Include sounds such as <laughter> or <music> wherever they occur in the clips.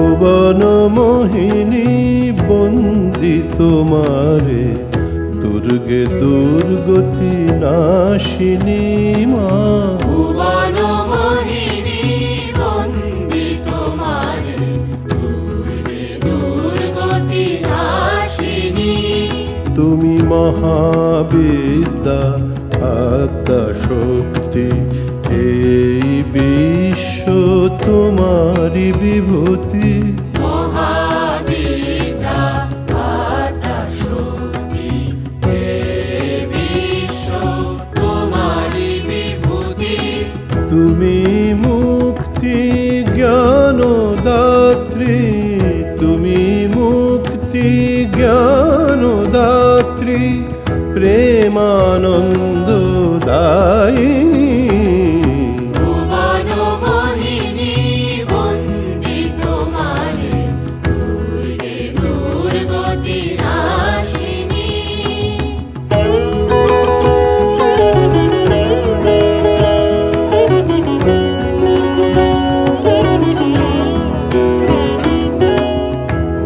ভুবন মোহিনী বন্দি তোমারে। দুর্গে দুর্গতি নাশিনী মা। ভুবন মোহিনী বন্দি তোমার। দুর্গে দুর্গতি নাশিনী। তুমি মহাবিদ্যা আত্মা শক্তি এই বিশ্ব তোমারি বিভূতি। মহাবিদ্যা আত্মা শক্তি হে বিশ্ব তোমারি বিভূতি। তুমি মুক্তি জ্ঞানদাত্রী। তুমি মুক্তি জ্ঞানদাত্রী। প্রেমানন্দ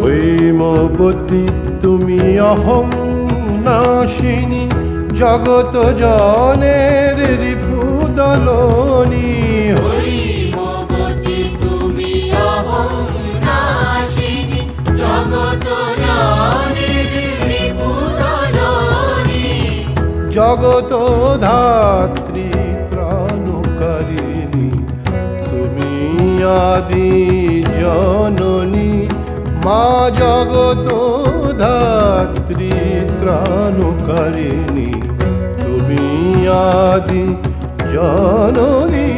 হৈমবতী তুমি অহং নাশিনী জগত জনের রিপুদলনী জগত ধাত্রী ত্রাণকারিণী তুমি আদি জননী। মা জগত ধাত্রী ত্রাণকারিণী তুমি আদি জননী।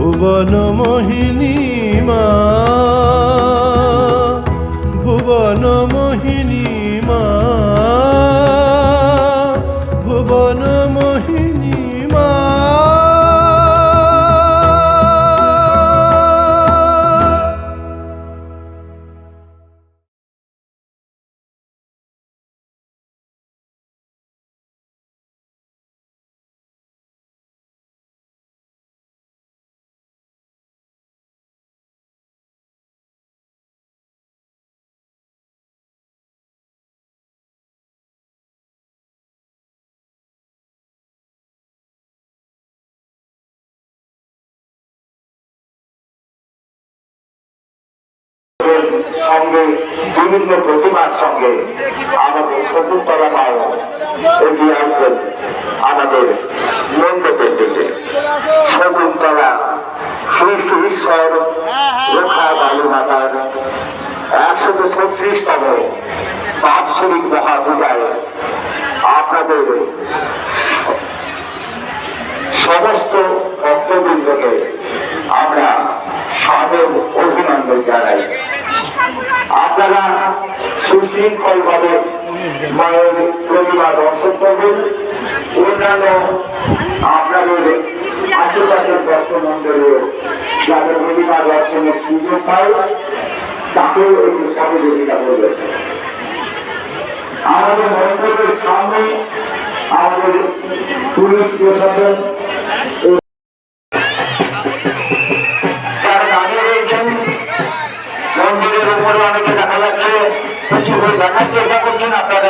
ভুবন মোহিনী মা ভুবন মোহিনী সঙ্গে, বিভিন্ন প্রতিমার সঙ্গে আমাদের শকুন্তলা মাও এগিয়ে আসবেন আমাদের মণ্ডপের দিকে। শকুন্তলা, শ্রী শ্রী ঈশ্বর রেখা বালু মাতার একশত ছত্রিশতম বাৎসরিক মহাপূজায় আপনাদের সমস্ত ভক্তবৃন্দকে আমরা সাদর অভিনন্দন জানাই। আপনারা সুশৃঙ্খল ভাবে মায়ের প্রতিমা দর্শন করবেন। অন্যান্য আপনাদের আশেপাশের ভক্তমন্ডলীয় যাদের প্রতিমা দর্শনের সুযোগ পায়, তাকেও একটু সহযোগিতা করবেন। আমাদের মন্দিরের সামনে আমাদের পুলিশ প্রশাসন দেখার চেষ্টা করছেন আপনারা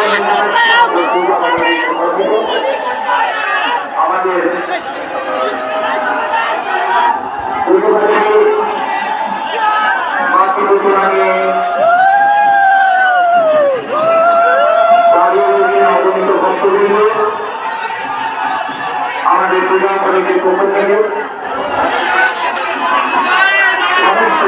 পূজা কমিটির পক্ষ থেকে সমস্ত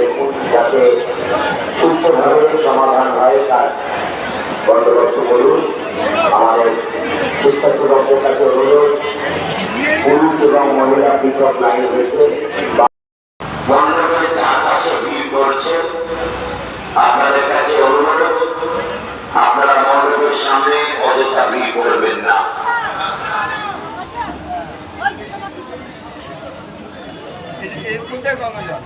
দেখুন যাতে সুস্থভাবে সমাধান হয় তার বন্দোবস্ত করুন। আমাদের স্বেচ্ছাসেবকদের কাছে অনুরোধ, পুরুষ এবং মহিলা পৃথক লাইন রয়েছে। কোথায় গঙ্গা জল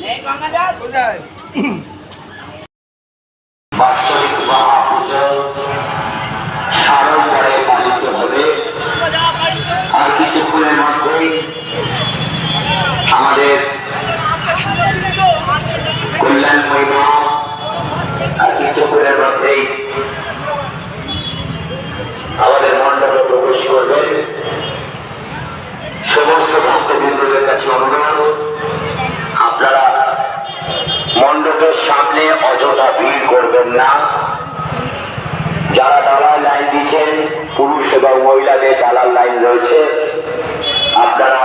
নেই গঙ্গা জল কোথায় <coughs> বাৎসরিক মহাপুজো সাড়ম্বরে পালিত হবে আর কিছুক্ষণের মধ্যেই আমাদের কল্যাণ মহিমা আর কিছুক্ষণের মধ্যেই আমাদের মণ্ডপে প্রবেশ করবেন সমস্ত ভক্তবৃন্দদের কাছে অনুরোধ আপনারা মণ্ডপের সামনে অযথা ভিড় করবেন না। যারা দালাল লাইন দিচ্ছেন, পুরুষ এবং মহিলাদের দালাল লাইন রয়েছে, আপনারা